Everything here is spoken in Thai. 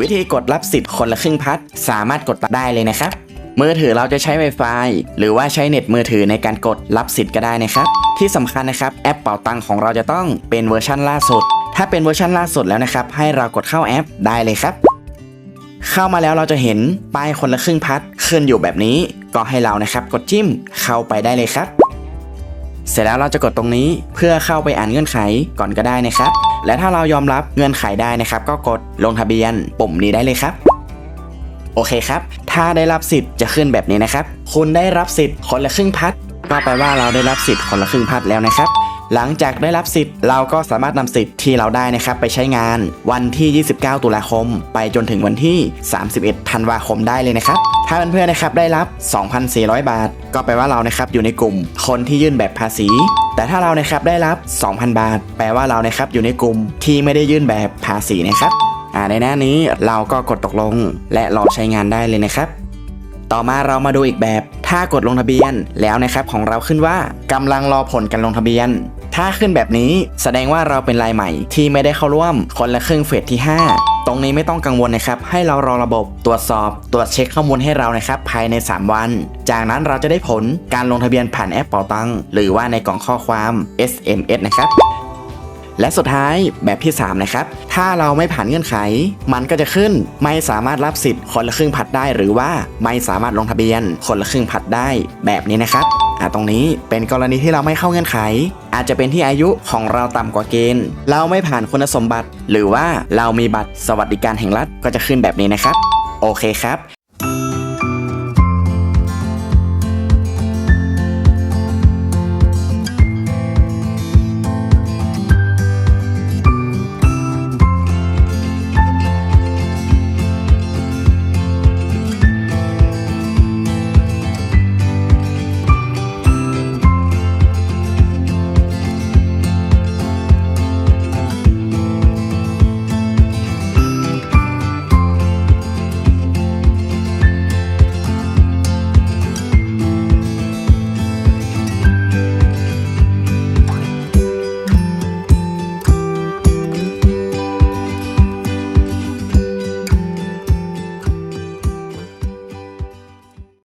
วิธีกดรับสิทธิ์คนละครึ่งพัด สามารถกดได้เลยนะครับ มือถือเราจะใช้ Wi-Fi หรือว่าใช้เน็ตมือถือในการกดรับสิทธิ์ก็ได้นะครับ ที่สำคัญนะครับแอปเป่าตังของเราจะต้องเป็นเวอร์ชันล่าสุด ถ้าเป็นเวอร์ชันล่าสุดแล้วนะครับ ให้เรากดเข้าแอปได้เลยครับ เข้ามาแล้วเราจะเห็นป้ายคนละครึ่งพัดขึ้นอยู่แบบนี้ ก็ให้เรานะครับ กดจิ้มเข้าไปได้เลยครับ เสร็จแล้วเราจะกดตรงนี้เพื่อเข้าไปอ่านเงื่อนไขก่อนก็ได้นะครับ และถ้าเรายอมรับเงื่อนไขได้นะครับ ก็กดลงทะเบียนปุ่มนี้ได้เลยครับ โอเคครับ ถ้าได้รับสิทธิ์จะขึ้นแบบนี้นะครับ คุณได้รับสิทธิ์คนละครึ่งพัดก็แปลว่าเราได้รับสิทธิ์คนละครึ่งพัดแล้วนะครับ หลังจากได้รับสิทธิ์เราก็สามารถนำสิทธิ์ที่เราได้นะครับไปใช้งานวันที่ 29 ตุลาคม ไปจนถึงวันที่ 31 ธันวาคมได้เลยนะครับ ถ้าเพื่อนๆนะครับได้รับ 2,400 บาท ก็แปลว่าเรานะครับอยู่ในกลุ่มคนที่ยื่นแบบภาษี แต่ถ้าเรานะครับได้รับ 2,000 บาท แปลว่าเรานะครับอยู่ในกลุ่มที่ไม่ได้ยื่นแบบภาษีนะครับในหน้านี้เราก็กดตกลง และรอใช้งานได้เลยนะครับ ต่อมาเรามาดูอีกแบบ ถ้ากดลงทะเบียนแล้วนะครับของเราขึ้นว่ากำลังรอผลการลงทะเบียน ถ้าขึ้นแบบนี้แสดงว่าเราเป็นรายใหม่ที่ไม่ได้เข้าร่วมคนละครึ่งเฟสที่5ตรงนี้ไม่ต้องกังวลนะครับ ให้เรารอระบบตรวจสอบ ตรวจเช็คข้อมูลให้เรานะครับ ภายใน 3 วัน จากนั้นเราจะได้ผลการลงทะเบียนผ่านแอปเป๋าตังหรือว่าในกล่องข้อความ SMS นะครับ และสุดท้ายแบบที่ 3 นะครับ ถ้าเราไม่ผ่านเงื่อนไข มันก็จะขึ้น ไม่สามารถรับสิทธิ์คนละครึ่งผัดได้ หรือว่าไม่สามารถลงทะเบียนคนละครึ่งผัดได้แบบนี้นะครับอ่าตรงนี้เป็นกรณีที่เราไม่เข้าเงื่อนไข อาจจะเป็นที่อายุของเราต่ำกว่าเกณฑ์ เราไม่ผ่านคุณสมบัติ หรือว่าเรามีบัตรสวัสดิการแห่งรัฐก็จะขึ้นแบบนี้นะครับ โอเคครับ